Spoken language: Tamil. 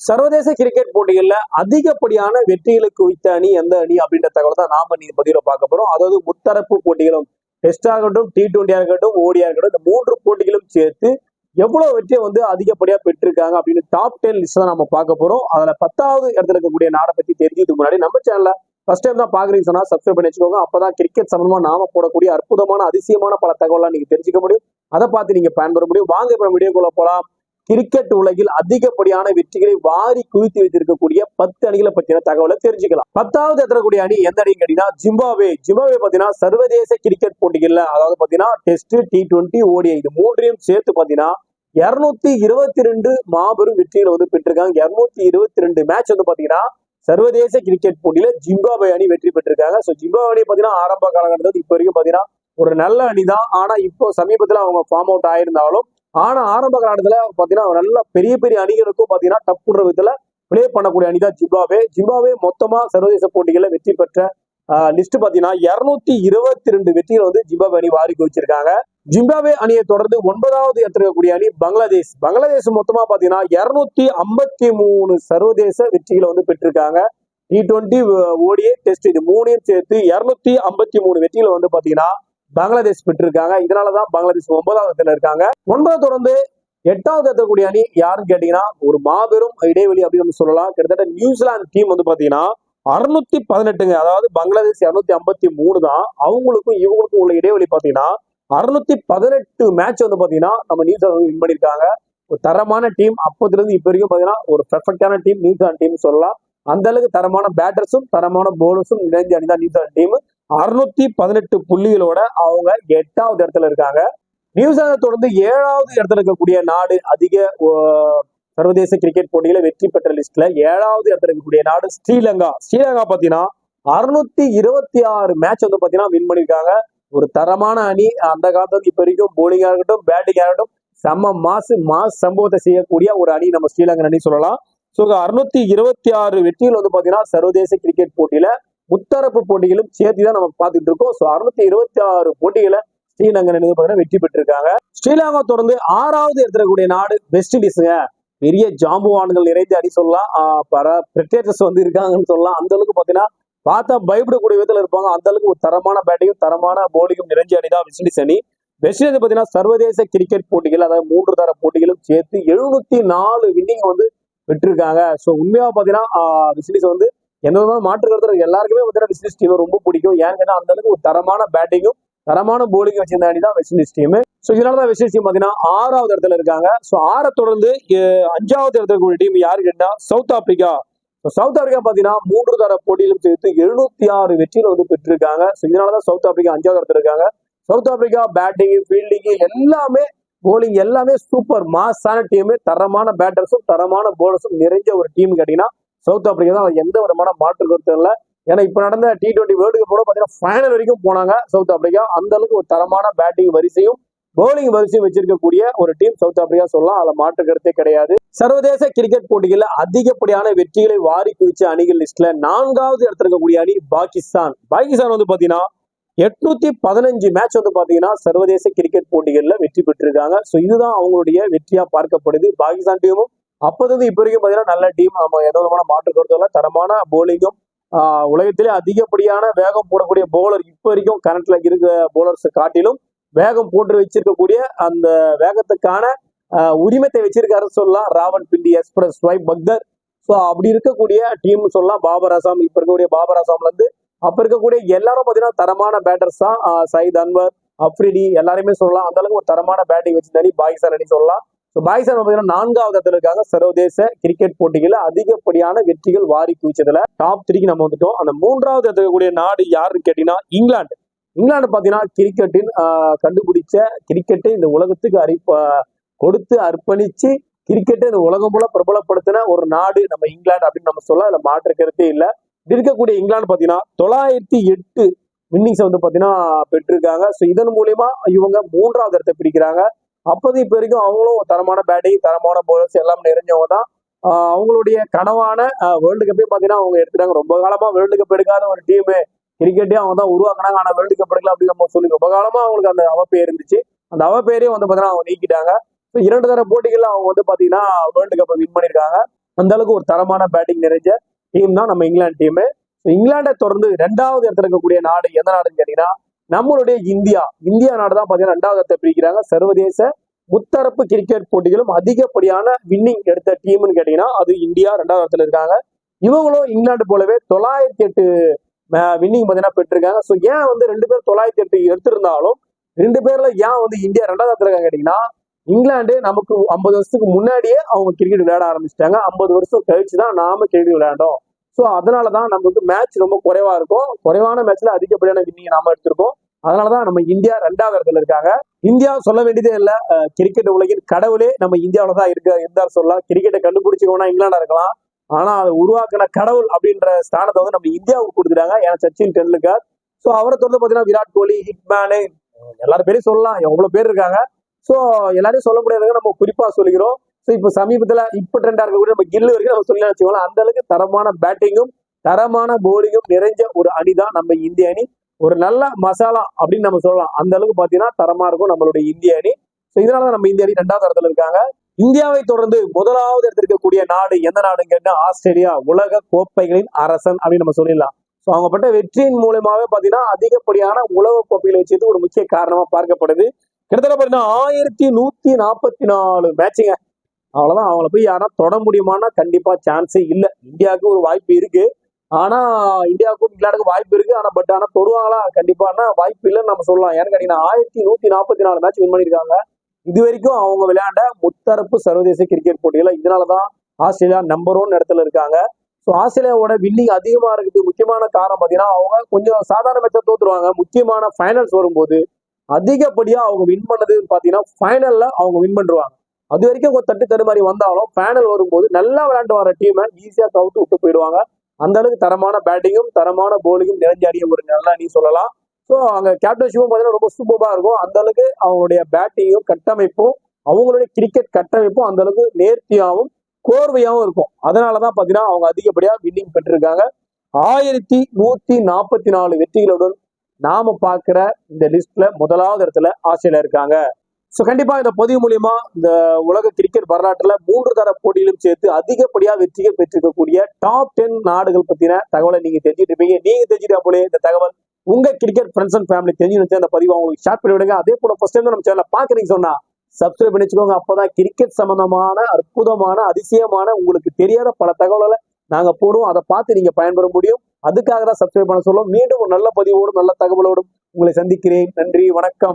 சர்வதேச கிரிக்கெட் போட்டிகளில் அதிகப்படியான வெற்றிகளை குவித்த அணி எந்த அணி அப்படின்ற தகவல் தான் நாம நீ பதிவில் பார்க்க போறோம். அதாவது முத்தரப்பு போட்டிகளும் டெஸ்ட் இருக்கட்டும் டி டுவெண்ட்டியா இருக்கட்டும் ஓடியா இருக்கட்டும் இந்த மூன்று போட்டிகளும் சேர்த்து எவ்வளவு வெற்றியை வந்து அதிகப்படியா பெற்றிருக்காங்க அப்படின்னு டாப் டென் லிஸ்ட் தான் நம்ம பார்க்க போறோம். அதுல பத்தாவது இடத்துல இருக்கக்கூடிய நாடை பத்தி தெரிஞ்சதுக்கு முன்னாடி நம்ம சேனல்ல ஃபர்ஸ்ட் டைம் தான் பாக்குறீங்க சொன்னா சப்ஸ்கிரைப் பண்ணி வச்சுக்கோங்க. அப்பதான் கிரிக்கெட் சம்பந்தமா நாம போடக்கூடிய அற்புதமான அதிசயமான பல தகவலாம் நீங்க தெரிஞ்சுக்க முடியும். அதை பார்த்து நீங்க பயன்பெற முடியும். வாங்க இப்ப வீடியோக்குள்ள போலாம். கிரிக்கெட் உலகில் அதிகப்படியான வெற்றிகளை வாரி குவித்து வைத்திருக்கக்கூடிய பத்து அணிகளை பற்றின தகவலை தெரிஞ்சுக்கலாம். பத்தாவது எத்தக்கூடிய அணி எந்த அணி கேட்டீங்கன்னா ஜிம்பாவே ஜிம்பாவே பாத்தீங்கன்னா சர்வதேச கிரிக்கெட் போட்டிகள்ல அதாவது பாத்தீங்கன்னா டெஸ்ட் டி டுவெண்ட்டி ஓடிஐ இது மூன்றையும் சேர்த்து பாத்தீங்கன்னா இருநூத்தி இருபத்தி ரெண்டு மாபெரும் வெற்றிகளை வந்து பெற்றிருக்காங்க. இருநூத்தி இருபத்தி ரெண்டு மேட்ச் வந்து பாத்தீங்கன்னா சர்வதேச கிரிக்கெட் போட்டியில ஜிம்பாபே அணி வெற்றி பெற்றிருக்காங்க. ஸோ ஜிம்பாபே அணி பாத்தீங்கன்னா ஆரம்ப காலகட்டத்தில் இப்போ வரைக்கும் பாத்தீங்கன்னா ஒரு நல்ல அணி தான் ஆனா இப்போ சமீபத்தில் அவங்க ஃபார்ம் அவுட் ஆயிருந்தாலும் ஆனா ஆரம்ப காலத்துல பாத்தீங்கன்னா நல்ல பெரிய பெரிய அணிகளுக்கும் பாத்தீங்கன்னா டப்புன்ற விதத்துல பிளே பண்ணக்கூடிய அணி தான் ஜிம்பாவே. ஜிம்பாவே மொத்தமா சர்வதேச போட்டிகளில் வெற்றி பெற்ற லிஸ்ட் பாத்தீங்கன்னா இருநூத்தி இருபத்தி ரெண்டு வெற்றிகளை வந்து ஜிம்பாவே அணி வாரி குவிச்சிருக்காங்க ஜிம்பாவே அணியை தொடர்ந்து ஒன்பதாவது இடத்துல இருக்கக்கூடிய அணி பங்களாதேஷ். பங்களாதேஷ் மொத்தமா பாத்தீங்கன்னா இருநூத்தி ஐம்பத்தி மூணு சர்வதேச வெற்றிகளை வந்து பெற்றிருக்காங்க. டி டுவெண்ட்டி ஓடிஏ டெஸ்ட் இது மூணையும் சேர்த்து இருநூத்தி ஐம்பத்தி மூணு வெற்றிகளை வந்து பாத்தீங்கன்னா பங்களாதேஷ் பெற்றிருக்காங்க. இதனாலதான் பங்களாதேஷ் ஒன்பதாவது இடத்துல இருக்காங்க. ஒன்பதை தொடர்ந்து எட்டாவது எத்தக்கூடிய அணி யாருன்னு கேட்டீங்கன்னா ஒரு மாபெரும் இடைவெளி அப்படின்னு நம்ம சொல்லலாம். கிட்டத்தட்ட நியூசிலாந்து டீம் வந்து பாத்தீங்கன்னா அறுநூத்தி பதினெட்டுங்க. அதாவது பங்களாதேஷ் இருநூத்தி ஐம்பத்தி மூணு தான். அவங்களுக்கும் இவங்களுக்கும் உள்ள இடைவெளி பாத்தீங்கன்னா அறுநூத்தி பதினெட்டு மேட்ச் வந்து பாத்தீங்கன்னா நம்ம நியூசிலாந்து வின் பண்ணியிருக்காங்க. ஒரு தரமான டீம் அப்பத்துல இருந்து இப்போ வரைக்கும் பாத்தீங்கன்னா ஒரு பெர்ஃபெக்டான டீம் நியூசிலாந்து டீம் சொல்லலாம். அந்த அளவுக்கு தரமான பேட்டர்ஸும் தரமான போலர்ஸும் இணைந்து அணி தான் நியூசிலாந்து டீம் அறுநூத்தி பதினெட்டு புள்ளிகளோட அவங்க எட்டாவது இடத்துல இருக்காங்க. நியூசிலாந்தை தொடர்ந்து ஏழாவது இடத்துல இருக்கக்கூடிய நாடு அதிக சர்வதேச கிரிக்கெட் போட்டியில வெற்றி பெற்ற லிஸ்ட்ல ஏழாவது இடத்துல இருக்கக்கூடிய நாடு ஸ்ரீலங்கா. ஸ்ரீலங்கா பாத்தீங்கன்னா அறுநூத்தி இருபத்தி ஆறு மேட்ச் வந்து பாத்தீங்கன்னா வின் பண்ணிருக்காங்க ஒரு தரமான அணி. அந்த காலத்துல இப்ப வரைக்கும் போலிங்கா இருக்கட்டும் பேட்டிங்கா இருக்கட்டும் செம்ம மாசு மாஸ் சம்பவத்தை செய்யக்கூடிய ஒரு அணி நம்ம ஸ்ரீலங்கன் அணி சொல்லலாம். ஸோ அறுநூத்தி இருபத்தி ஆறு வெற்றிகள் வந்து பாத்தீங்கன்னா சர்வதேச கிரிக்கெட் போட்டியில முத்தரப்பு போட்டிகளும் சேர்த்து தான் நம்ம பார்த்துட்டு இருக்கோம். ஸோ அறுநூத்தி இருபத்தி ஆறு போட்டிகளை ஸ்ரீலங்கன் அணி வந்து பாத்தீங்கன்னா வெற்றி பெற்றிருக்காங்க. ஸ்ரீலங்கா தொடர்ந்து ஆறாவது எடுத்துக்கூடிய நாடு வெஸ்ட் இண்டீஸுங்க. பெரிய ஜாம்புவான்கள் நிறைந்த அணி சொல்லலாம். ஆஹ் பர பிரிட்டேட்டர்ஸ் வந்து இருக்காங்கன்னு சொல்லலாம். அந்த அளவுக்கு பார்த்தீங்கன்னா பார்த்தா பயப்படக்கூடிய விதத்தில் இருப்பாங்க. அந்த அளவுக்கு ஒரு தரமான பேட்டிங்கும் தரமான போலிங்கும் நிறைஞ்ச அணி தான் வெஸ்ட் இண்டீஸ் அணி. வெஸ்ட் இண்டீஸ் பார்த்தீங்கன்னா சர்வதேச கிரிக்கெட் போட்டிகள் அதாவது மூன்று தர போட்டிகளும் சேர்த்து எழுநூத்தி நாலு வின்னிங் வந்து பெற்றிருக்காங்க. ஸோ உண்மையாக பார்த்தீங்கன்னா வெஸ்ட் இண்டீஸ் வந்து என்னதான் மாற்று கருத்து எல்லாருக்குமே பார்த்தீங்கன்னா வெஸ்ட் இண்டீஸ் டீம் ரொம்ப பிடிக்கும். ஏன்னு கேட்டால் அந்த அளவுக்கு ஒரு தரமான பேட்டிங்கும் தரமான போலிங் வச்சிருந்த அணி தான் வெஸ்ட் இண்டீஸ் டீம் ஸோ இதனால தான் வெஸ்ட் இண்டீஸ் டீம் பார்த்தீங்கன்னா ஆறாவது இடத்துல இருக்காங்க. ஸோ ஆறை தொடர்ந்து அஞ்சாவது இடத்துல கூடிய டீம் யாரு கேட்டா South Africa so South Africa பார்த்தீங்கன்னா மூன்று தர போட்டியிலும் சேர்த்து எழுநூத்தி ஆறு வெற்றியில் வந்து பெற்றிருக்காங்க. ஸோ இதனால தான் சவுத் ஆப்பிரிக்கா அஞ்சாவது இடத்துல இருக்காங்க. சவுத் ஆப்பிரிக்கா பேட்டிங் ஃபீல்டிங் எல்லாமே போலிங் எல்லாமே சூப்பர் மாஸான டீம் தரமான பேட்டர்ஸும் தரமான போலர்ஸும் நிறைஞ்ச ஒரு டீம் கேட்டீங்கன்னா சவுத் ஆப்பிரிக்கா தான் எந்த விதமான மாற்று கருத்தும் இல்லை. ஏன்னா இப்போ நடந்த டி டுவெண்ட்டி வேர்ல்டு கப்போட பார்த்தீங்கன்னா ஃபைனல் வரைக்கும் போனாங்க சவுத் ஆப்பிரிக்கா. அந்த அளவுக்கு ஒரு தரமான பேட்டிங் வரிசையும் பவுலிங் வரிசையும் வச்சிருக்கக்கூடிய ஒரு டீம் சவுத் ஆப்பிரிக்கா சொல்லலாம். அதில் மாற்று கருத்தே கிடையாது. சர்வதேச கிரிக்கெட் போட்டிகளில் அதிகப்படியான வெற்றிகளை வாரி குவிச்ச அணிகள் லிஸ்ட்ல நான்காவது இடத்துல இருக்கக்கூடிய அணி பாகிஸ்தான். பாகிஸ்தான் வந்து பார்த்தீங்கன்னா எட்நூத்தி பதினஞ்சு மேட்ச் வந்து பாத்தீங்கன்னா சர்வதேச கிரிக்கெட் போட்டிகளில் வெற்றி பெற்றிருக்காங்க. ஸோ இதுதான் அவங்களுடைய வெற்றியா பார்க்கப்படுது பாகிஸ்தான் டீமும் அப்போது இப்ப வரைக்கும் பாத்தீங்கன்னா நல்ல டீம் நம்ம எந்த விதமான மாற்று கருத்தும் இல்லை. தரமான போலிங்கும் உலகத்திலே அதிகப்படியான வேகம் போடக்கூடிய போலர் இப்ப வரைக்கும் கரண்ட்ல இருக்க போலர்ஸ் காட்டிலும் வேகம் போட்டு வச்சிருக்கக்கூடிய அந்த வேகத்துக்கான உரிமத்தை வச்சிருக்காரு சொல்லலாம். Rawalpindi express Shoaib Akhtar. So அப்படி இருக்கக்கூடிய டீம் சொல்லலாம். பாபர் அசாம் இப்ப இருக்கக்கூடிய பாபர் அசாம்ல இருந்து அப்ப இருக்கக்கூடிய எல்லாரும் பாத்தீங்கன்னா தரமான பேட்டர்ஸ் தான். சயித் அன்வர் அப்ரிடி எல்லாருமே சொல்லலாம். அந்த அளவுக்கு ஒரு தரமான பேட்டிங் வச்சிருந்தாடி பாகிஸ்தான் அணி சொல்லலாம். ஸோ பாகிஸ்தான் பாத்தீங்கன்னா நான்காவது இடத்துல இருக்காங்க சர்வதேச கிரிக்கெட் போட்டிகளில் அதிகப்படியான வெற்றிகள் வாரி குவிச்சதுல டாப் த்ரீக்கு நம்ம வந்துட்டோம். அந்த மூன்றாவது இடத்துல இருக்கக்கூடிய நாடு யாருன்னு கேட்டீங்கன்னா இங்கிலாந்து. இங்கிலாந்து பாத்தீங்கன்னா கிரிக்கெட்டின் ஆஹ், கண்டுபிடிச்ச கிரிக்கெட்டை இந்த உலகத்துக்கு அறி கொடுத்து அர்ப்பணிச்சு கிரிக்கெட்டை இந்த உலகம் போல பிரபலப்படுத்தின ஒரு நாடு நம்ம இங்கிலாந்து அப்படின்னு நம்ம சொல்ல அதுல மாற்று கருத்தே இல்லை. இருக்கக்கூடிய இங்கிலாந்து பாத்தீங்கன்னா தொள்ளாயிரத்தி எட்டு இன்னிங்ஸ் வந்து பாத்தீங்கன்னா பெற்றிருக்காங்க. ஸோ இதன் மூலியமா இவங்க மூன்றாவது இடத்தை பிடிக்கிறாங்க. அப்போது இப்போ வரைக்கும் அவங்களும் தரமான பேட்டிங் தரமான போலர்ஸ் எல்லாம் நிறைஞ்சவங்க தான். அவங்களுடைய கனவான வேர்ல்டு கப்பே பார்த்தீங்கன்னா அவங்க எடுத்துட்டாங்க. ரொம்ப காலமாக வேர்ல்டு கப் எடுக்காத ஒரு டீமு கிரிக்கெட்டே அவங்க தான் உருவாக்குனாங்க. ஆனால் வேர்ல்டு கப் எடுக்கல அப்படின்னு நம்ம சொல்லி ரொம்ப காலமாக அவங்களுக்கு அந்த அவப்பே இருந்துச்சு. அந்த அவப்பேரையும் வந்து பார்த்தீங்கன்னா அவங்க நீக்கிட்டாங்க. ஸோ இரண்டு தர போட்டிகளில் அவங்க வந்து பார்த்தீங்கன்னா வேர்ல்டு கப்பை வின் பண்ணியிருக்காங்க. அந்த அளவுக்கு ஒரு தரமான பேட்டிங் நிறைஞ்ச டீம் தான் நம்ம இங்கிலாந்து டீமு இங்கிலாண்டை தொடர்ந்து ரெண்டாவது இடத்துல இருக்கக்கூடிய நாடு எந்த நாடுன்னு கேட்டீங்கன்னா நம்மளுடைய இந்தியா இந்தியா நாடு தான் பார்த்தீங்கன்னா ரெண்டாவது இடத்தை பிரிக்கிறாங்க. சர்வதேச முத்தரப்பு கிரிக்கெட் போட்டிகளும் அதிகப்படியான வின்னிங் எடுத்த டீம்னு கேட்டீங்கன்னா அது இந்தியா ரெண்டாவது இடத்துல இருக்காங்க. இவங்களும் இங்கிலாந்து போலவே தொள்ளாயிரத்தி எட்டு வின்னிங் பார்த்தீங்கன்னா பெற்றிருக்காங்க. ஸோ ஏன் வந்து ரெண்டு பேரும் தொள்ளாயிரத்தி எட்டு எடுத்திருந்தாலும் ரெண்டு பேர்ல ஏன் வந்து இந்தியா ரெண்டாவது இடத்துல இருக்காங்க கேட்டீங்கன்னா இங்கிலாந்து நமக்கு ஐம்பது வருஷத்துக்கு முன்னாடியே அவங்க கிரிக்கெட் விளையாட ஆரம்பிச்சிட்டாங்க. ஐம்பது வருஷம் கழிச்சு தான் நாம கிரிக்கெட் விளையாண்டோம். ஸோ அதனால தான் நமக்கு மேட்ச் ரொம்ப குறைவா இருக்கும். குறைவான மேட்ச்ல அதிகப்படியான வின்னிங் நாம எடுத்திருக்கோம். அதனாலதான் நம்ம இந்தியா ரெண்டாவது இடத்துல இருக்காங்க. இந்தியா சொல்ல வேண்டியதே இல்ல. கிரிக்கெட் உலகின் கடவுளே நம்ம இந்தியாவில தான் இருக்க. இருந்தார் சொல்லலாம். கிரிக்கெட்டை கண்டுபிடிச்சவனா இங்கிலாண்டா இருக்கலாம். ஆனா அதை உருவாக்கின கடவுள் அப்படின்ற ஸ்தானத்தை வந்து நம்ம இந்தியாவுக்கு கொடுத்துட்டாங்க. ஏன்னா சச்சின் டெண்டுல்கர். ஸோ அவரை தொடர்ந்து பார்த்தீங்கன்னா விராட் கோலி ஹிட்மேனு எல்லாரும் பேரையும் சொல்லலாம். எவ்வளவு பேர் இருக்காங்க. ஸோ எல்லாரையும் சொல்ல முடியாதுங்க. நம்ம குறிப்பா சொல்லிக்கிறோம். ஸோ இப்போ சமீபத்தில் இப்போ ட்ரெண்டா இருக்கக்கூடிய நம்ம கில்லு வரைக்கும் நம்ம சொல்லி வச்சுக்கோங்களா அந்த அளவுக்கு தரமான பேட்டிங்கும் தரமான போலிங்கும் நிறைஞ்ச ஒரு அணி தான் நம்ம இந்திய அணி. ஒரு நல்ல மசாலா அப்படின்னு நம்ம சொல்லலாம். அந்த அளவுக்கு பார்த்தீங்கன்னா தரமா இருக்கும் நம்மளுடைய இந்திய அணி. ஸோ இதனாலதான் நம்ம இந்திய அணி ரெண்டாவது இடத்துல இருக்காங்க. இந்தியாவை தொடர்ந்து முதலாவது எடுத்திருக்கக்கூடிய இருக்கக்கூடிய நாடு எந்த நாடுன்னு கேட்டா ஆஸ்திரேலியா உலக கோப்பைகளின் அரசன் அப்படின்னு நம்ம சொல்லிடலாம். ஸோ அவங்க பட்ட வெற்றியின் மூலமாவே பார்த்தீங்கன்னா அதிகப்படியான உலக கோப்பைகளை வச்சது ஒரு முக்கிய காரணமா பார்க்கப்படுது. கிட்டத்தட்ட பார்த்தீங்கன்னா ஆயிரத்தி நூத்தி நாற்பத்தி நாலு மேட்சுங்க அவ்வளவுதான். அவங்கள போய் யாரா தொட முடியுமானா கண்டிப்பா சான்ஸே இல்லை. இந்தியாவுக்கு ஒரு வாய்ப்பு இருக்கு. ஆனா இந்தியாவுக்கும் இங்கிலாந்துக்கும் வாய்ப்பு இருக்கு. ஆனா பட் ஆனா தொடுவாங்களா? கண்டிப்பானா வாய்ப்பு இல்லைன்னு நம்ம சொல்லலாம். ஏன்னு கேட்டீங்கன்னா ஆயிரத்தி நூத்தி நாற்பத்தி நாலு மேட்ச் வின் பண்ணிருக்காங்க இது வரைக்கும் அவங்க விளையாண்ட முத்தரப்பு சர்வதேச கிரிக்கெட் போட்டியில இதனாலதான் ஆஸ்திரேலியா நம்பர் ஒன் இடத்துல இருக்காங்க. ஸோ ஆஸ்திரேலியாவோட வின்னிங் அதிகமா இருக்குது. முக்கியமான காரணம் பார்த்தீங்கன்னா அவங்க கொஞ்சம் சாதாரண மேட்சை தோத்துருவாங்க. முக்கியமான ஃபைனல்ஸ் வரும்போது அதிகப்படியா அவங்க வின் பண்ணதுன்னு பார்த்தீங்கன்னா ஃபைனல்ல அவங்க வின் பண்ணுவாங்க அது வரைக்கும் கொஞ்சம் தட்டு தடுமாறி வந்தாலும் பேனல் வரும்போது நல்லா விளையாண்டு வர டீமை ஈஸியாக தவிர்த்து விட்டு போயிடுவாங்க. அந்த அளவுக்கு தரமான பேட்டிங்கும் தரமான போலிங்கும் நிறைஞ்சாடிய ஒரு நல்ல அணி சொல்லலாம். ஸோ அங்க கேப்டன்ஷிப்பும் பார்த்தீங்கன்னா ரொம்ப சூப்பராக இருக்கும். அந்த அளவுக்கு அவங்களுடைய பேட்டிங்கும் கட்டமைப்பும் அவங்களுடைய கிரிக்கெட் கட்டமைப்பும் அந்த அளவுக்கு நேர்த்தியாகவும் கோர்வையாகவும் இருக்கும். அதனாலதான் பார்த்தீங்கன்னா அவங்க அதிகப்படியாக வின்னிங் பெற்றிருக்காங்க. ஆயிரத்தி நூற்றி நாற்பத்தி நாலு வெற்றிகளுடன் நாம பார்க்குற இந்த லிஸ்ட்ல முதலாவது இடத்துல ஆஸ்திரேலியா இருக்காங்க. ஸோ கண்டிப்பாக இந்த பதிவு மூலியமா இந்த உலக கிரிக்கெட் வரலாற்றில் மூன்று தர போட்டியிலும் சேர்த்து அதிகப்படியாக வெற்றிகள் பெற்றிருக்கக்கூடிய டாப் டென் நாடுகள் பற்றின தகவலை நீங்கள் தெரிஞ்சுட்டு இருப்பீங்க. நீங்க தெரிஞ்சுட்டா போலே இந்த தகவல் உங்கள் கிரிக்கெட் ஃப்ரெண்ட்ஸ் அண்ட் ஃபேமிலி தெரிஞ்சு வச்சு அந்த பதிவை உங்களுக்கு ஷேர் பண்ணி விடுங்க. அதே போல ஃபர்ஸ்ட் டைம் நம்ம சேனல் பார்க்குறீங்க சொன்னால் சப்ஸ்கிரைப் பண்ணி வச்சுக்கோங்க. அப்பதான் கிரிக்கெட் சம்பந்தமான அற்புதமான அதிசயமான உங்களுக்கு தெரியாத பல தகவல்களை நாங்கள் போடுவோம். அதை பார்த்து நீங்கள் பயன்பெற முடியும். அதுக்காக தான் சப்ஸ்கிரைப் பண்ண சொல்லுவோம் மீண்டும் ஒரு நல்ல பதிவோடும் நல்ல தகவலோடும் உங்களை சந்திக்கிறேன். நன்றி வணக்கம்.